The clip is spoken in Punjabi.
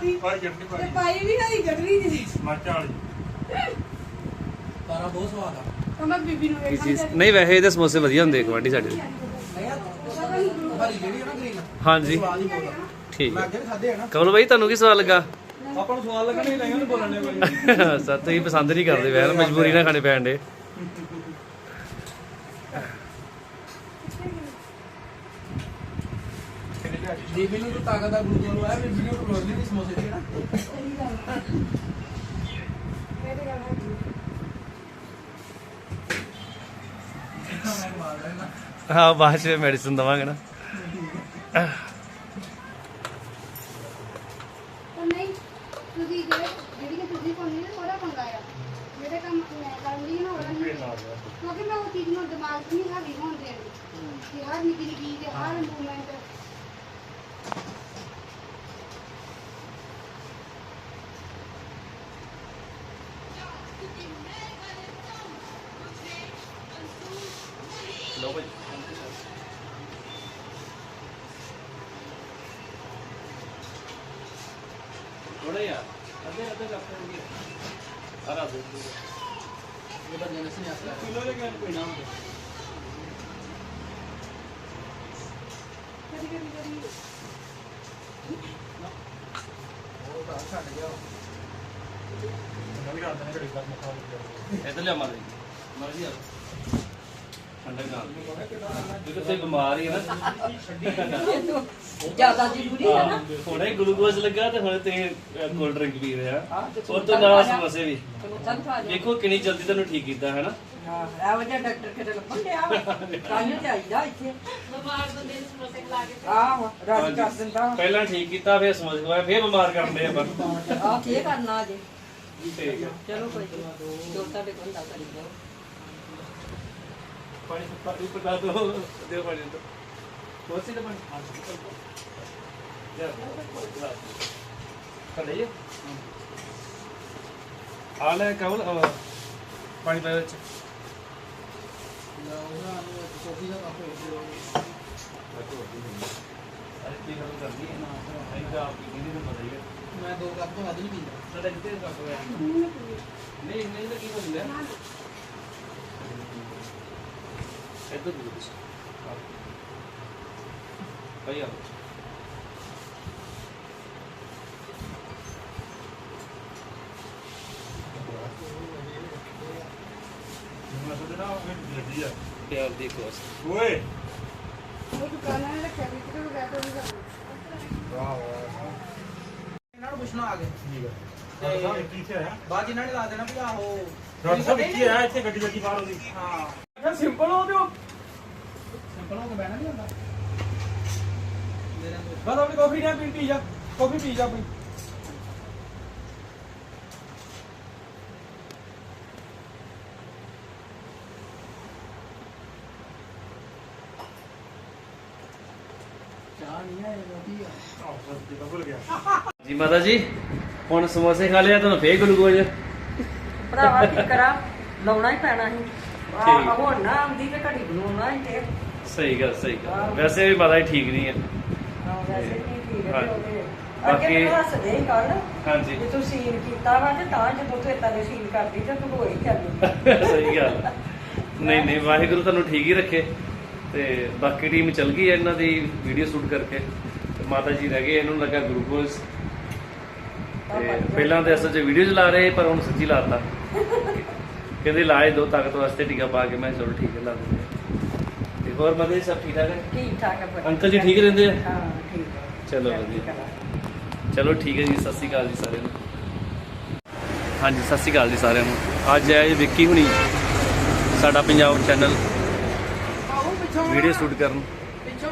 ਪਾਤੀ ਪਾਈ ਚਟਨੀ ਤੇ ਪਾਈ ਪਾਈ ਵੀ ਹਰੀ ਚਟਨੀ ਜੀ ਮਰਚਾਂ ਵਾਲੀ। ਤਾਰਾ ਬਹੁਤ ਸਵਾਦ ਆ। ਤਾਂ ਮੈਂ ਬੀਬੀ ਨੂੰ ਚੀਜ਼ ਨਹੀਂ ਵੈਸੇ ਇਹਦੇ ਸਮੋਸੇ ਵਧੀਆ ਹੁੰਦੇ ਕਵਾਂਡੀ ਸਾਡੇ। ਨਹੀਂ ਆ ਹਰੀ ਜਿਹੜੀ ਆ ਨਾ ਗ੍ਰੀਨ ਹਾਂਜੀ। ਸਵਾਦ ਹੀ ਬਹੁਤ ਆ। ਠੀਕ। ਮੈਂ ਹੈ ਅੱਗੇ ਵੀ ਖਾਦੇ ਆ ਨਾ। ਕਮਲ ਬਾਈ ਤੁਹਾਨੂੰ ਕੀ ਸਵਾਦ ਲੱਗਾ? ਆਪਾਂ ਨੂੰ ਸਵਾਦ ਲੱਗਾ ਨਹੀਂ ਨਹੀਂ ਉਹਨੂੰ ਬੋਲਣ ਦੇ ਬਾਈ ਸਰ ਤੁਸੀਂ ਪਸੰਦ ਨਹੀਂ ਕਰਦੇ ਵੈਰ ਮਜਬੂਰੀ ਨਾਲ ਖਾਣੇ ਪੈਣ ਦੇ। ਦੀਪੀ ਨੂੰ ਤਾਂ ਤਾਕਤ ਦਾ ਗਲੂਕੋਜ਼ ਲਵਾਇਆ ਵੀ ਵੀਡੀਓ ਨੂੰ ਲੋੜ ਨਹੀਂ ਸਮੋਸੇ ਦੀ ਨਾ ਇਹ ਤੇ ਗੱਲ ਹੈ ਮੈਂ ਮਾਰ ਲੈਣਾ ਹਾਂ ਬਾਅਦ ਚ ਮੈਡੀਸਨ ਦਵਾਂਗੇ ਨਾ। ਉਹ ਨਹੀਂ, ਤੁਸੀਂ ਜਿਹੜੇ ਜਿਹੜੀ ਕਿ ਤੁਸੀਂ ਪਾਉਣੀ ਨਾ, ਉਹਦਾ ਪੰਗਾ ਆ ਜਿਹੜੇ ਕੰਮ ਮੈਂ ਕਰਨੀ ਨਾ, ਉਹਦਾ ਨਹੀਂ। ਕਿਉਂਕਿ ਮੈਂ ਉਹ ਚੀਜ਼ ਨੂੰ ਦਿਮਾਗ 'ਚ ਨਹੀਂ ਹਾਵੀ ਹੋਣ ਦੇਣੀ ਕਿ ਹਰ ਨਿੱਕੀ ਨਿੱਕੀ ਚੀਜ਼ ਹਰ ਮੂਵਮੈਂਟ ਲੋ ਭਾਈ ਥੋੜਾ ਯਾਰ ਅੱਧੇ ਅੱਧੇ ਕੱਪ ਹੋ ਗਿਆ ਆਰਾ ਦੋ ਇਹ ਬੰਦੇ ਨੇ ਸੁਨਿਆ ਸੀ ਕਿਲੋ ਦੇ ਕਿੰਨੇ ਪੀਣਾ ਹੁੰਦਾ ਕਦੀ ਕਦੀ ਕਦੀ ਉਹ ਤਾਂ ਛੱਡ ਗਿਆ ਨਵੀਂ ਰਾਤ ਨੇ ਘੜੀ ਦਾ ਮਖਾ ਲਿਆ ਇੱਧਰ ਲਿਆ ਮਾਰ ਮਰਜ਼ੀ ਆ। ਠੰਡਾ ਨਾਲ ਜੇ ਕੋਈ ਬਿਮਾਰ ਹੀ ਹੈ ਨਾ। ਜ਼ਿਆਦਾ ਜ਼ਰੂਰੀ ਹੈ ਨਾ। ਹੁਣ ਹੀ ਗਲੂਕੋਜ਼ ਲੱਗਾ ਤੇ ਹੁਣ ਤੇ ਕੋਲਡ ਡਰਿੰਕ ਪੀ ਰਿਹਾ ਹਾਂ, ਤੇ ਉਹ ਤੋਂ ਨਾਲ ਸਮੋਸੇ ਵੀ। ਤੁਹਾਨੂੰ ਖਾ ਜਾ। ਦੇਖੋ ਕਿੰਨੀ ਜਲਦੀ ਤੁਹਾਨੂੰ ਠੀਕ ਕੀਤਾ ਹੈ ਨਾ? ਹਾਂ ਇਹੋ ਜਿਹਾ ਡਾਕਟਰ ਕਿਤੇ ਲੱਭਣ ਡਿਆ ਕਾਹਨੂੰ ਚਾਹੀਦਾ ਇੱਥੇ। ਬਿਮਾਰ ਬੰਦੇ ਨੂੰ ਸਮੋਸੇ ਖਿਲਾ ਕੇ ਆਹੋ ਰਾਜ ਕਰ ਦਿੰਦਾ ਪਹਿਲਾਂ ਠੀਕ ਕੀਤਾ ਫਿਰ ਸਮਝ ਗਿਆ ਫਿਰ ਬਿਮਾਰ ਕਰਦੇ ਆ ਪਰ ਆ ਕੀ ਕਰਨਾ ਅਜੇ। ਠੀਕ ਹੈ ਚਲੋ ਕੋਈ ਨੀ। ਜੋ ਤੁਹਾਡੇ ਕੋਲ ਹੁੰਦਾ ਕਰੀ ਜਾਓ। ਪਾਣੀ ਪਟਾ ਦੋ ਦਿਓ ਪਾਣੀ ਤੋਂ ਦਾ ਪਾਣੀ ਕੜੇ ਆ ਲੈ ਕਵਲ ਅਹ, ਪਾਣੀ ਪਾ ਵਿੱਚ ਉਹਨਾਂ ਨੂੰ ਸੋਫੀ ਦਾ ਕਾਫੀ ਅਰੇ ਕੀ ਗੱਲ ਕਰਦੀ ਹੈ ਨਾ ਇਹਦਾ ਆਪ ਕੀ ਨਹੀਂ ਪਤਾ ਹੀ ਹੈ ਮੈਂ ਦੋ ਕੱਪ ਤੋਂ ਵੱਧ ਨਹੀਂ ਪੀਂਦਾ ਸਾਡਾ ਕਿਤੇ ਕੱਪ ਹੋਇਆ ਨਹੀਂ ਨਹੀਂ ਤਾਂ ਕੀ ਬੋਲਿਆ ਇੱਧਰ ਦੂਰ ਦਿਸ ਭਈਆ। ਮੈਂ ਸੋਚਦਾ ਉਹ ਲੱਗੀ ਆ ਪਿਆਰ ਦੀ ਕੋਸ ਓਏ। ਉਹ ਦੁਕਾਨਾਂ ਨੇ ਰੱਖਿਆ ਵੀ ਕਿਤੇ ਬਗੈਰ ਤੋਂ ਨਹੀਂ ਕਰਨਾ। ਵਾਹ ਵਾਹ ਇਹਨਾਂ ਨੂੰ ਪੁੱਛਣਾ ਆ ਗਏ ਠੀਕ ਹੈ ਡਾਕਟਰ ਸਾਹਿਬ ਇੱਥੇ ਇੱਥੇ ਆਇਆ ਬਾਅਦ 'ਚ ਇਹਨਾਂ ਨੇ ਲਾ ਦੇਣਾ ਵੀ ਆਹੋ ਡਾਕਟਰ ਸਾਹਿਬ ਇੱਥੇ ਆਇਆ ਇੱਥੇ ਗੱਡੀ ਲੱਗੀ ਬਾਹਰ ਉਹਦੀ। ਹਾਂ। ਸਿੰਪਲ ਹੋ ਦਿਓ ਸਿੰਪਲ ਹੋ ਕੇ ਬਹਿਣਾ ਨਹੀਂ ਹੁੰਦਾ। ਬਸ ਆਪਣੀ ਕਾਫੀ ਨਾ ਪੀ ਪੀ ਜਾ। ਕਾਫੀ ਪੀ ਆਪਣੀ। ਮਾਤਾ ਜੀ ਹੁਣ ਸਮੋਸੇ ਖਾ ਲਿਆ ਤੁਹਾਨੂੰ ਫੇਰ ਗਲੂਕੋਜ਼। ਭਰਾਵਾ ਕੀ ਕਰਾਂ? ਲਾਉਣਾ ਹੀ ਪੈਣਾ ਸੀ। ਠੀਕ। ਆ ਹੁਣ ਨਾ ਆਉਂਦੀ ਤੇ ਘੜੀ ਬਣਾਉਣਾ ਹੀ ਤੇ ਸਹੀ ਗੱਲ ਸਹੀ ਗੱਲ। ਵੈਸੇ ਵੀ ਮਾਤਾ ਜੀ ਠੀਕ ਨਹੀਂ ਹਾਂ, ਵੈਸੇ ਨਹੀਂ ਠੀਕ ਹੈ ਹਾਂ। ਤੇ ਉਹਦੇ ਬਾਕੀ- ਅੱਗੇ ਮੈਨੂੰ ਹੱਸਦੇ ਹੀ ਕੱਲ ਹਾਂਜੀ। ਜੇ ਤੂੰ ਸੀਨ ਕੀਤਾ ਵਾ ਤੇ ਤਾਂ ਜਦੋਂ ਤੂੰ ਇਦਾਂ ਦੇ ਸੀਨ ਕਰਦੀ ਤੇ ਤੂੰ ਹੋਈ ਜਾਂਦੀ। ਸਹੀ ਗੱਲ। ਨਹੀਂ ਨਹੀਂ ਵਾਹਿਗੁਰੂ ਤੁਹਾਨੂੰ ਠੀਕ ਹੀ ਰੱਖੇ ਤੇ ਬਾਕੀ ਟੀਮ ਚੱਲ ਗਈ ਹੈ ਇਹਨਾਂ ਦੀ ਵੀਡੀਓ ਸ਼ੂਟ ਕਰਕੇ ਤੇ ਮਾਤਾ ਜੀ ਰਹਿ ਗਏ ਇਹਨੂੰ ਲੱਗਾ ਗਲੂਕੋਜ਼ ਤੇ ਪਹਿਲਾਂ ਤੇ ਅਸਲ 'ਚ ਵੀਡੀਓ ਚਲਾ ਰਹੇ ਪਰ ਹੁਣ ਸੱਚੀ ਲਾਤਾ। ਕਹਿੰਦੇ ਲਾਏ ਦੋ ਤਾਕਤ ਵਾਸਤੇ ਟੀਕਾ ਪਾ ਕੇ ਮੈਂ ਕਿਹਾ ਚਲੋ ਠੀਕ ਹੈ ਲਾ ਦਿੰਦੇ ਹਾਂ। ਤੇ ਹੋਰ ਮਦੇ ਸਭ ਠੀਕ ਠਾਕ ਹੈ? ਠੀਕ ਠਾਕ ਹੈ। ਅੰਕਲ ਜੀ ਠੀਕ ਰਹਿੰਦੇ ਆ? ਹਾਂ ਠੀਕ ਹੈ। ਚਲੋ ਵਧੀਆ। ਚਲੋ ਠੀਕ ਹੈ ਜੀ ਸਤਿ ਸ਼੍ਰੀ ਅਕਾਲ ਜੀ ਸਾਰਿਆਂ ਨੂੰ। ਹਾਂਜੀ ਸਤਿ ਸ਼੍ਰੀ ਅਕਾਲ ਜੀ ਸਾਰਿਆਂ ਨੂੰ। ਅੱਜ ਹੈ ਜੀ ਵਿੱਕੀ ਹੁਣੀ ਸਾਡਾ ਪੰਜਾਬ ਚੈਨਲ ਵੀਡੀਓ ਸ਼ੂਟ ਕਰਨ। ਪਿੱਛੋਂ